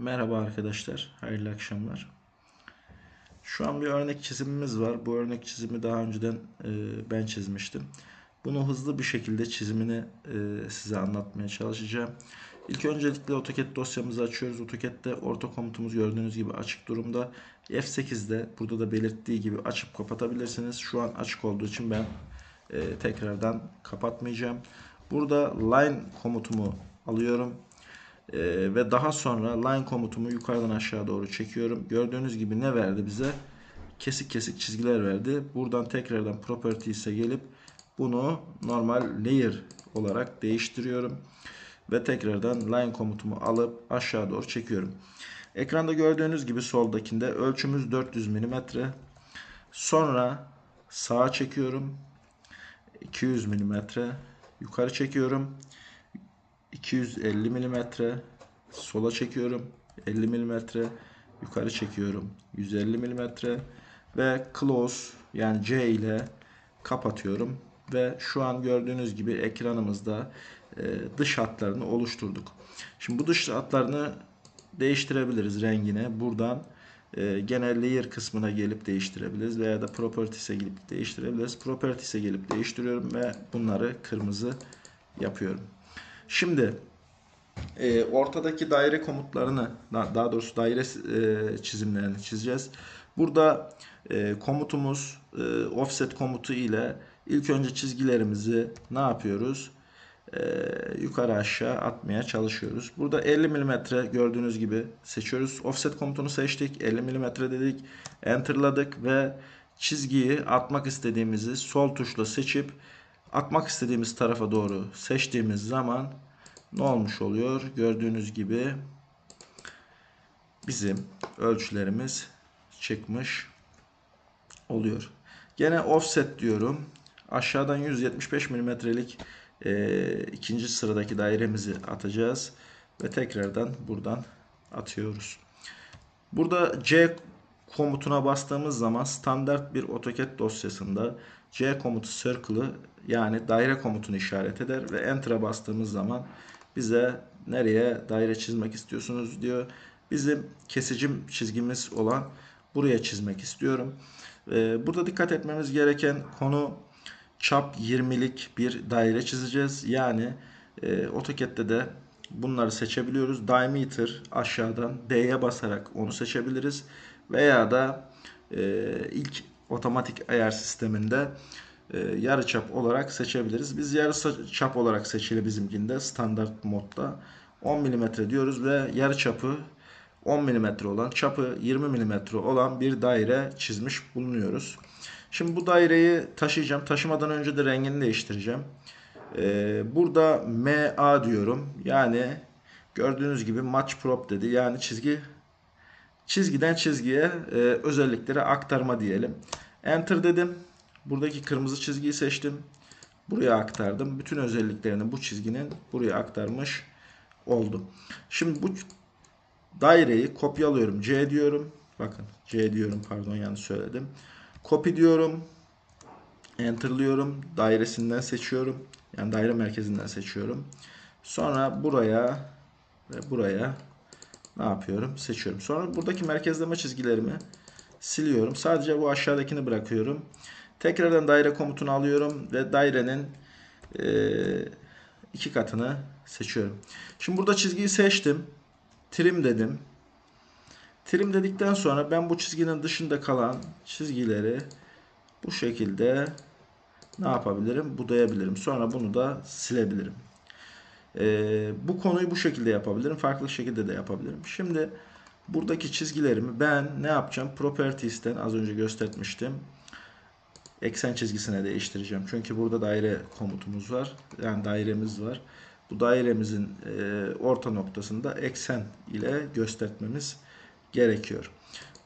Merhaba arkadaşlar, hayırlı akşamlar. Şu an bir örnek çizimimiz var. Bu örnek çizimi daha önceden e, ben çizmiştim. Bunu hızlı bir şekilde çizimini e, size anlatmaya çalışacağım. İlk öncelikle AutoCAD dosyamızı açıyoruz. AutoCAD'de orta komutumuz gördüğünüz gibi açık durumda. F8'de burada da belirttiği gibi açıp kapatabilirsiniz. Şu an açık olduğu için ben e, tekrardan kapatmayacağım. Burada line komutumu alıyorum. Ee, ve daha sonra line komutumu yukarıdan aşağı doğru çekiyorum. Gördüğünüz gibi ne verdi bize? Kesik kesik çizgiler verdi. Buradan tekrardan properties'e gelip bunu normal layer olarak değiştiriyorum. Ve tekrardan line komutumu alıp aşağı doğru çekiyorum. Ekranda gördüğünüz gibi soldakinde ölçümüz 400 mm. Sonra sağa çekiyorum. 200 mm. Yukarı çekiyorum. 250 mm sola çekiyorum 50 mm yukarı çekiyorum 150 mm ve close yani C ile kapatıyorum ve şu an gördüğünüz gibi ekranımızda e, dış hatlarını oluşturduk. Şimdi bu dış hatlarını değiştirebiliriz rengine. Buradan e, gene layer kısmına gelip değiştirebiliriz veya da properties'e gelip değiştirebiliriz. Properties'e gelip değiştiriyorum ve bunları kırmızı yapıyorum. Şimdi e, ortadaki daire komutlarını daha doğrusu daire e, çizimlerini çizeceğiz. Burada e, komutumuz e, offset komutu ile ilk önce çizgilerimizi ne yapıyoruz? E, yukarı aşağı atmaya çalışıyoruz. Burada 50 mm gördüğünüz gibi seçiyoruz. Offset komutunu seçtik. 50 mm dedik. Enter'ladık ve çizgiyi atmak istediğimizi sol tuşla seçip atmak istediğimiz tarafa doğru seçtiğimiz zaman ne olmuş oluyor? Gördüğünüz gibi bizim ölçülerimiz çıkmış oluyor. Gene offset diyorum. Aşağıdan 175 milimetrelik e, ikinci sıradaki dairemizi atacağız. Ve tekrardan buradan atıyoruz. Burada C komutuna bastığımız zaman standart bir AutoCAD dosyasında C komutu circle'ı yani daire komutunu işaret eder ve Enter'a bastığımız zaman bize nereye daire çizmek istiyorsunuz diyor. Bizim kesicim çizgimiz olan buraya çizmek istiyorum. Ee, burada dikkat etmemiz gereken konu çap 20'lik bir daire çizeceğiz. Yani e, AutoCAD'de de bunları seçebiliyoruz. Diameter aşağıdan D'ye basarak onu seçebiliriz. Veya da e, ilk otomatik ayar sisteminde e, yarı çap olarak seçebiliriz. Biz yarı çap olarak seçili bizimkinde standart modda 10 mm diyoruz ve yarı çapı 10 mm olan çapı 20 mm olan bir daire çizmiş bulunuyoruz. Şimdi bu daireyi taşıyacağım. Taşımadan önce de rengini değiştireceğim. Ee, burada MA diyorum. Yani gördüğünüz gibi match prop dedi. Yani çizgi çizgiden çizgiye e, özellikleri aktarma diyelim. Enter dedim. Buradaki kırmızı çizgiyi seçtim. Buraya aktardım. Bütün özelliklerini bu çizginin buraya aktarmış oldum. Şimdi bu daireyi kopyalıyorum. C diyorum. Bakın C diyorum pardon yanlış söyledim. Copy diyorum. Enter'lıyorum. Dairesinden seçiyorum. Yani daire merkezinden seçiyorum. Sonra buraya ve buraya ne yapıyorum? Seçiyorum. Sonra buradaki merkezleme çizgilerimi siliyorum. Sadece bu aşağıdakini bırakıyorum. Tekrardan daire komutunu alıyorum ve dairenin e, iki katını seçiyorum. Şimdi burada çizgiyi seçtim. Trim dedim. Trim dedikten sonra ben bu çizginin dışında kalan çizgileri bu şekilde ne yapabilirim? Budayabilirim. Sonra bunu da silebilirim. Ee, bu konuyu bu şekilde yapabilirim. Farklı şekilde de yapabilirim. Şimdi buradaki çizgilerimi ben ne yapacağım? Properties'ten az önce göstermiştim eksen çizgisine değiştireceğim. Çünkü burada daire komutumuz var. Yani dairemiz var. Bu dairemizin e, orta noktasında eksen ile göstermemiz gerekiyor.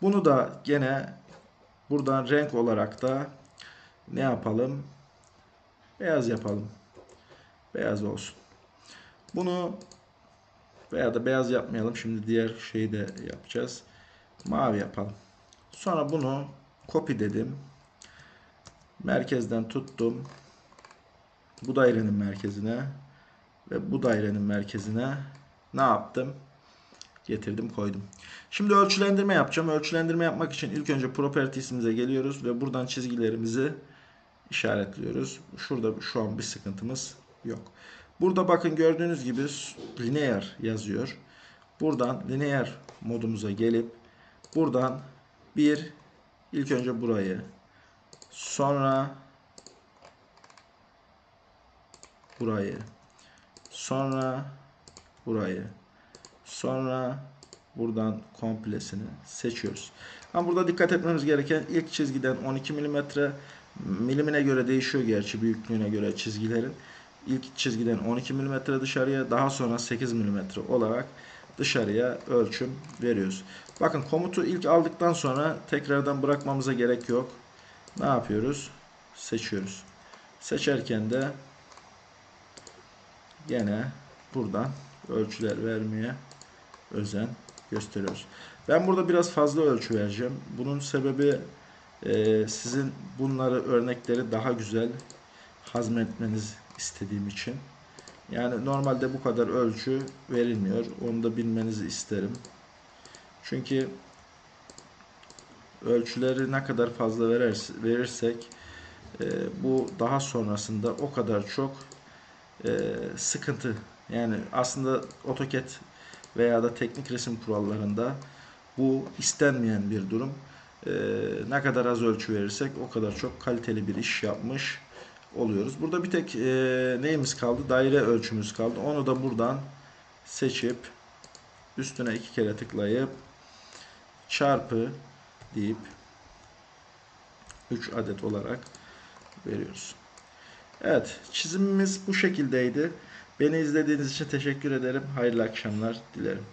Bunu da gene buradan renk olarak da ne yapalım? Beyaz yapalım. Beyaz olsun. Bunu veya da beyaz yapmayalım. Şimdi diğer şeyi de yapacağız. Mavi yapalım. Sonra bunu copy dedim. Merkezden tuttum. Bu dairenin merkezine ve bu dairenin merkezine ne yaptım? getirdim koydum. Şimdi ölçülendirme yapacağım. Ölçülendirme yapmak için ilk önce properties'imize geliyoruz ve buradan çizgilerimizi işaretliyoruz. Şurada şu an bir sıkıntımız yok. Burada bakın gördüğünüz gibi linear yazıyor. Buradan linear modumuza gelip buradan bir ilk önce burayı sonra burayı sonra burayı sonra buradan komplesini seçiyoruz. Ama burada dikkat etmemiz gereken ilk çizgiden 12 mm milimine göre değişiyor gerçi büyüklüğüne göre çizgilerin. İlk çizgiden 12 mm dışarıya daha sonra 8 mm olarak dışarıya ölçüm veriyoruz. Bakın komutu ilk aldıktan sonra tekrardan bırakmamıza gerek yok. Ne yapıyoruz? Seçiyoruz. Seçerken de gene buradan ölçüler vermeye özen gösteriyoruz. Ben burada biraz fazla ölçü vereceğim. Bunun sebebi e, sizin bunları örnekleri daha güzel hazmetmeniz istediğim için. Yani normalde bu kadar ölçü verilmiyor. Onu da bilmenizi isterim. Çünkü ölçüleri ne kadar fazla verirsek e, bu daha sonrasında o kadar çok e, sıkıntı. Yani aslında AutoCAD veya da teknik resim kurallarında bu istenmeyen bir durum. E, ne kadar az ölçü verirsek o kadar çok kaliteli bir iş yapmış oluyoruz. Burada bir tek e, neyimiz kaldı? Daire ölçümüz kaldı. Onu da buradan seçip üstüne iki kere tıklayıp çarpı deyip 3 adet olarak veriyoruz. Evet çizimimiz bu şekildeydi. Beni izlediğiniz için teşekkür ederim. Hayırlı akşamlar dilerim.